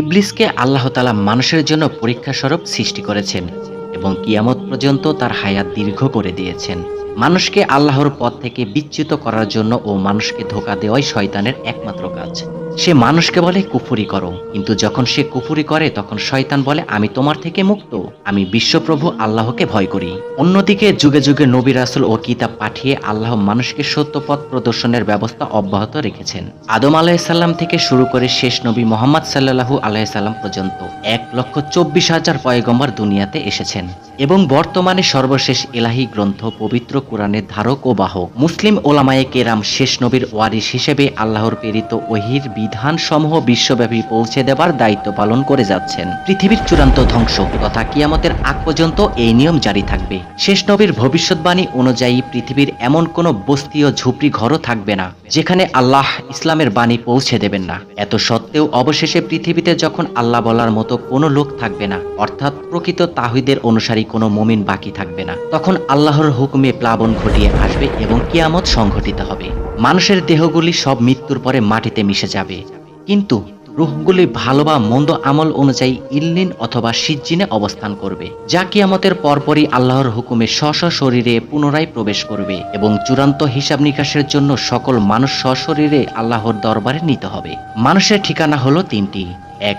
ইবলিসকে আল্লাহ তালা মানুষের জন্য পরীক্ষা স্বরূপ সৃষ্টি করেছেন এবং কিয়ামত পর্যন্ত তার হায়াত দীর্ঘ করে দিয়েছেন। মানুষকে আল্লাহর পথ থেকে বিচ্যুত করার জন্য ও মানুষকে ধোকা দেওয়াই শয়তানের একমাত্র কাজ। সে মানুষকে বলে, কুফুরি করো। কিন্তু যখন সে কুফুরি করে, তখন শয়তান বলে, আমি তোমার থেকে মুক্ত। আমি বিশ্বপ্রভু আল্লাহকে ভয় করি। অন্যদিকে যুগে যুগে নবী রাসুল ও কিতাব পাঠিয়ে আল্লাহ মানুষকে সত্য পথ প্রদর্শনের ব্যবস্থা অব্যাহত রেখেছেন। আদম আলাহিসাল্লাম থেকে শুরু করে শেষ নবী মোহাম্মদ সাল্লাহু আলাইসাল্লাম পর্যন্ত এক লক্ষ চব্বিশ হাজার পয়গম্বর দুনিয়াতে এসেছেন এবং বর্তমানে সর্বশেষ এলাহি গ্রন্থ, পবিত্র কোরআনের ধারক ও বাহক। মুসলিম ওলামায়ে কেরাম শেষ নবীর ওয়ারিস হিসেবে আল্লাহর প্রেরিত ওহির বিধান সমূহ বিশ্বব্যাপী পৌঁছে দেবার দায়িত্ব পালন করে যাচ্ছেন। পৃথিবীর চূড়ান্ত ধ্বংস তথা কিয়ামতের আগ পর্যন্ত এই নিয়ম জারি থাকবে। শেষ নবীর ভবিষ্যৎবাণী অনুযায়ী পৃথিবীর এমন কোনো বস্তি ও ঝুপড়ি ঘরও থাকবে না, যেখানে আল্লাহ ইসলামের বাণী পৌঁছে দেবেন না। এত সত্ত্বেও অবশেষে পৃথিবীতে যখন আল্লাহ বলার মতো কোনো লোক থাকবে না, অর্থাৎ প্রকৃত তাহিদের অনুসারী কোনো মুমিন বাকি থাকবে না, তখন আল্লাহর হুকুমে প্লাবন ঘটিয়ে আসবে এবং কিয়ামত সংঘটিত হবে। মানুষের দেহগুলি সব মৃত্যুর পরে মাটিতে মিশে যাবে। কিন্তু রুহগুলি ভালো বা মন্দ আমল অনুযায়ী ইল্লিন অথবা সিজ্জিনে অবস্থান করবে, যা কিয়ামতের পরপরই আল্লাহর হুকুমে স্ব শরীরে পুনরায় প্রবেশ করবে এবং চূড়ান্ত হিসাব নিকাশের জন্য সকল মানুষ সশরীরে আল্লাহর দরবারে নিতে হবে। মানুষের ঠিকানা হলো তিনটি। এক,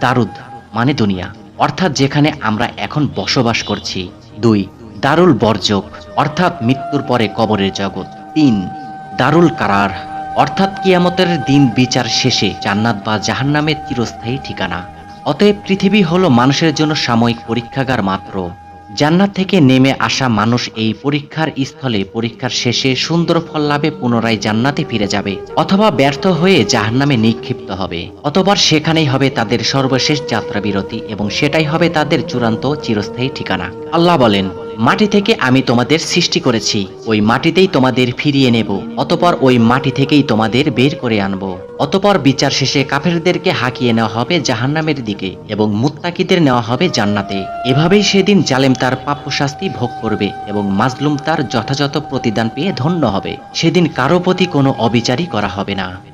দারুদ মানে দুনিয়া। অর্থাৎ যেখানে আমরা এখন বসবাস করছি। দুই, দারুল বর্জক অর্থাৎ মৃত্যুর পরে কবরের জগৎ। তিন দারুল কারার, অর্থাৎ কিয়ামতের দিন বিচার শেষে জান্নাত বা জাহান্নামের চিরস্থায়ী ঠিকানা। অতএব পৃথিবী হলো মানুষের জন্য সাময়িক পরীক্ষাগার মাত্র। জান্নাত থেকে নেমে আসা মানুষ এই পরীক্ষার স্থলে পরীক্ষার শেষে সুন্দর ফল লাভে পুনরায় জান্নাতে ফিরে যাবে, অথবা ব্যর্থ হয়ে জাহান্নামে নিক্ষিপ্ত হবে। অতবার সেখানেই হবে তাদের সর্বশেষ যাত্রা বিরতি এবং সেটাই হবে তাদের চূড়ান্ত চিরস্থায়ী ঠিকানা। আল্লাহ বলেন মাটি থেকে আমি তোমাদের সৃষ্টি করেছি। ওই মাটিতেই তোমাদের ফিরিয়ে নেব। অতপর ওই মাটি থেকেই তোমাদের বের করে আনব। অতপর বিচার শেষে কাফেরদেরকে হাঁকিয়ে নেওয়া হবে জাহান্নামের দিকে এবং মুত্তাকিদের নেওয়া হবে জান্নাতে। এভাবেই সেদিন জালেম তার প্রাপ্য শাস্তি ভোগ করবে এবং মাজলুম তার যথাযথ প্রতিদান পেয়ে ধন্য হবে। সেদিন কারও প্রতি কোনো অবিচারই করা হবে না।